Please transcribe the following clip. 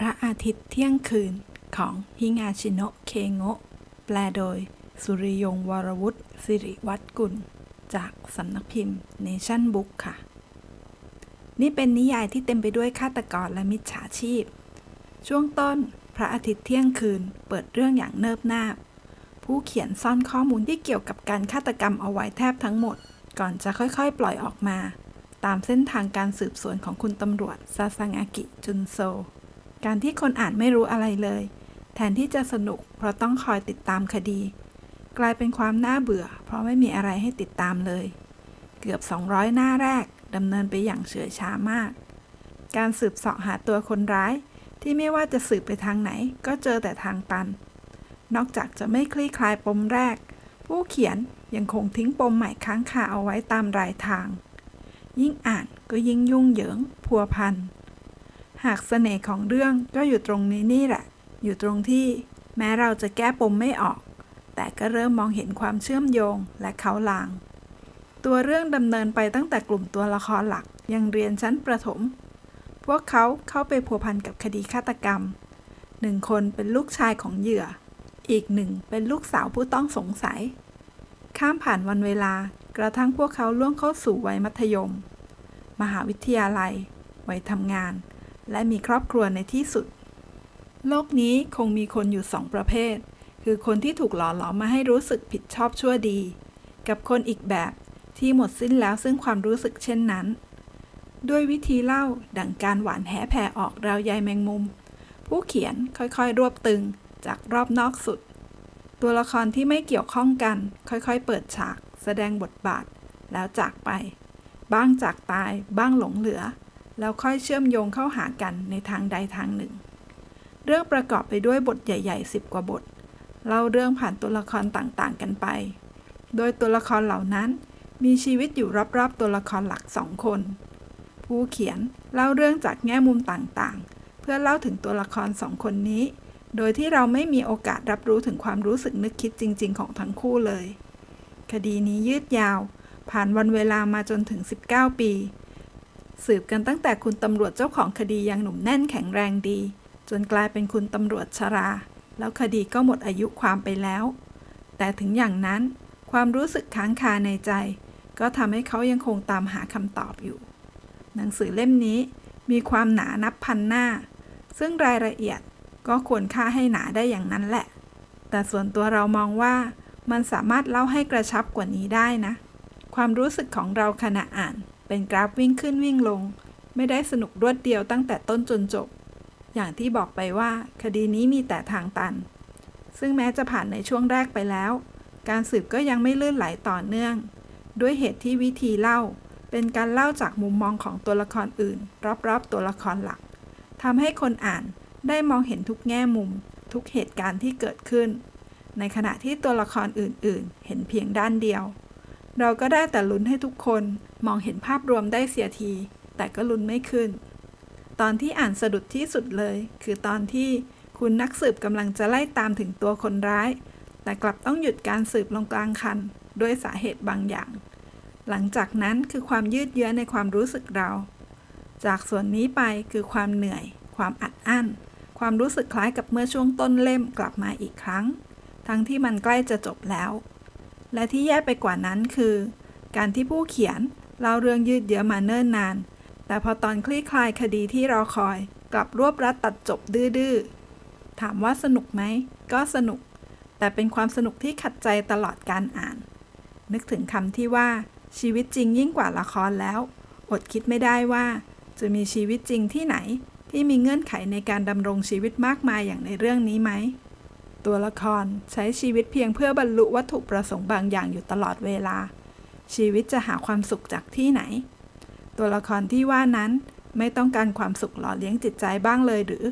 พระอาทิตย์เที่ยงคืนของฮิงาชิโนะเคโงะ แปลโดย สุริยงวรวุฒิสิริวัตรกุล จากสำนักพิมพ์เนชั่นบุ๊กค่ะ นี่เป็นนิยายที่เต็มไปด้วยฆาตกรและมิจฉาชีพ ช่วงต้นพระอาทิตย์เที่ยงคืนเปิดเรื่องอย่างเนิบนาบ ผู้เขียนซ่อนข้อมูลที่เกี่ยวกับการฆาตกรรมเอาไว้แทบทั้งหมด ก่อนจะค่อยๆ ปล่อยออกมา ตามเส้นทางการสืบสวนของคุณตำรวจซาซังอากิจุนโซ การที่คนอ่านไม่รู้อะไรเลย แทนที่จะสนุก เพราะต้องคอยติดตามคดี กลายเป็นความน่าเบื่อ เพราะไม่มีอะไรให้ติดตามเลย เกือบ 200 หน้าแรกดำเนินไปอย่างเฉื่อยช้ามาก การสืบเสาะหาตัวคนร้าย ที่ไม่ว่าจะสืบไปทางไหน ก็เจอแต่ทางตัน นอกจากจะไม่คลี่คลายปมแรก ผู้เขียนยังคงทิ้งปมใหม่ค้างคาเอาไว้ตามรายทาง ยิ่งอ่านก็ยิ่งยุ่งเหยิง พัวพัน หากเสน่ห์ของเรื่องก็อยู่ตรงนี้นี่แหละ อยู่ตรงที่แม้เราจะแก้ปมไม่ออก แต่ก็เริ่มมองเห็นความเชื่อมโยงและเขาลาง ตัวเรื่องดำเนินไปตั้งแต่กลุ่มตัวละครหลักยังเรียนชั้นประถม พวกเขาเข้าไปพัวพันกับคดีฆาตกรรม หนึ่งคนเป็นลูกชายของเหยื่อ อีกหนึ่งเป็นลูกสาวผู้ต้องสงสัย ข้ามผ่านวันเวลากระทั่งพวกเขาล่วงเข้าสู่วัยมัธยม มหาวิทยาลัย วัยทำงาน และมีครอบครัวในที่สุด โลกนี้คงมีคนอยู่สองประเภท คือคนที่ถูกหล่อหลอมมาให้รู้สึกผิดชอบชั่วดี กับคนอีกแบบที่หมดสิ้นแล้วซึ่งความรู้สึกเช่นนั้น ด้วยวิธีเล่าดังการหวานแหแผ่ออกราวใยแมงมุม ผู้เขียนค่อยๆ รวบตึงจากรอบนอกสุด ตัวละครที่ไม่เกี่ยวข้องกันค่อยๆ เปิดฉาก แสดงบทบาท แล้วจากไป บ้างจากตาย บ้างหลงเหลือ แล้วค่อยเชื่อมโยงเข้าหากันในทางใดทางหนึ่ง เรื่องประกอบไปด้วยบทใหญ่ๆสิบกว่าบท เล่าเรื่องผ่านตัวละครต่างๆ กันไป โดยตัวละครเหล่านั้นมีชีวิตอยู่รอบๆ ตัวละครหลักสองคน ผู้เขียนเล่าเรื่องจากแง่มุมต่างๆ เพื่อเล่าถึงตัวละครสองคนนี้ โดยที่เราไม่มีโอกาสรับรู้ถึงความรู้สึกนึกคิดจริง ๆ ของทั้งคู่เลย คดีนี้ยืดยาว ผ่านวันเวลามาจนถึง 19 ปี สืบกันตั้งแต่คุณตำรวจเจ้าของคดียังหนุ่มแน่นแข็งแรงดี จนกลายเป็นคุณตำรวจชรา แล้วคดีก็หมดอายุความไปแล้ว แต่ถึงอย่างนั้น ความรู้สึกค้างคาในใจ ก็ทำให้เขายังคงตามหาคำตอบอยู่ หนังสือเล่มนี้มีความหนานับพันหน้า ซึ่งรายละเอียดก็ควรค่าให้หนาได้อย่างนั้นแหละ แต่ส่วนตัวเรามองว่ามันสามารถเล่าให้กระชับกว่านี้ได้นะ ความรู้สึกของเราขณะอ่าน เป็นกราฟวิ่งขึ้นวิ่งลง ไม่ได้สนุกรวดเดียวตั้งแต่ต้นจนจบ อย่างที่บอกไปว่า คดีนี้มีแต่ทางตัน ซึ่งแม้จะผ่านในช่วงแรกไปแล้ว การสืบก็ยังไม่ลื่นไหลต่อเนื่อง ด้วยเหตุที่วิธีเล่า เป็นการเล่าจากมุมมองของตัวละครอื่น รอบๆตัวละครหลักทำให้คนอ่านได้มองเห็นทุกแง่มุม ทุกเหตุการณ์ที่เกิดขึ้น ในขณะที่ตัวละครอื่นๆ เห็นเพียงด้านเดียว เราก็ได้แต่ลุ้นให้ทุกคนมองเห็นภาพรวมได้เสียที แต่ก็ลุ้นไม่ขึ้น ตอนที่อ่านสะดุดที่สุดเลย คือตอนที่คุณนักสืบกำลังจะไล่ตามถึงตัวคนร้าย แต่กลับต้องหยุดการสืบลงกลางคัน ด้วยสาเหตุบางอย่าง หลังจากนั้นคือความยืดเยื้อในความรู้สึกเรา จากส่วนนี้ไปคือความเหนื่อย ความอัดอั้น ความรู้สึกคล้ายกับเมื่อช่วงต้นเล่มกลับมาอีกครั้ง ทั้งที่มันใกล้จะจบแล้ว และที่แย่ไปกว่านั้นคือ การที่ผู้เขียนเล่าเรื่องยืดเยื้อมาเนิ่นนาน แต่พอตอนคลี่คลายคดีที่รอคอย กลับรวบรัดตัดจบดื้อๆ ถามว่าสนุกไหม ก็สนุก แต่เป็นความสนุกที่ขัดใจตลอดการอ่าน นึกถึงคำที่ว่าชีวิตจริงยิ่งกว่าละครแล้ว อดคิดไม่ได้ว่า จะมีชีวิตจริงที่ไหน ที่มีเงื่อนไขในการดำรงชีวิตมากมายอย่างในเรื่องนี้ไหม ตัวละคร ใช้ชีวิตเพียงเพื่อบรรลุวัตถุประสงค์บางอย่างอยู่ตลอดเวลา ชีวิตจะหาความสุขจากที่ไหน ตัวละครที่ว่านั้นไม่ต้องการความสุขหล่อเลี้ยงจิตใจบ้างเลยหรือ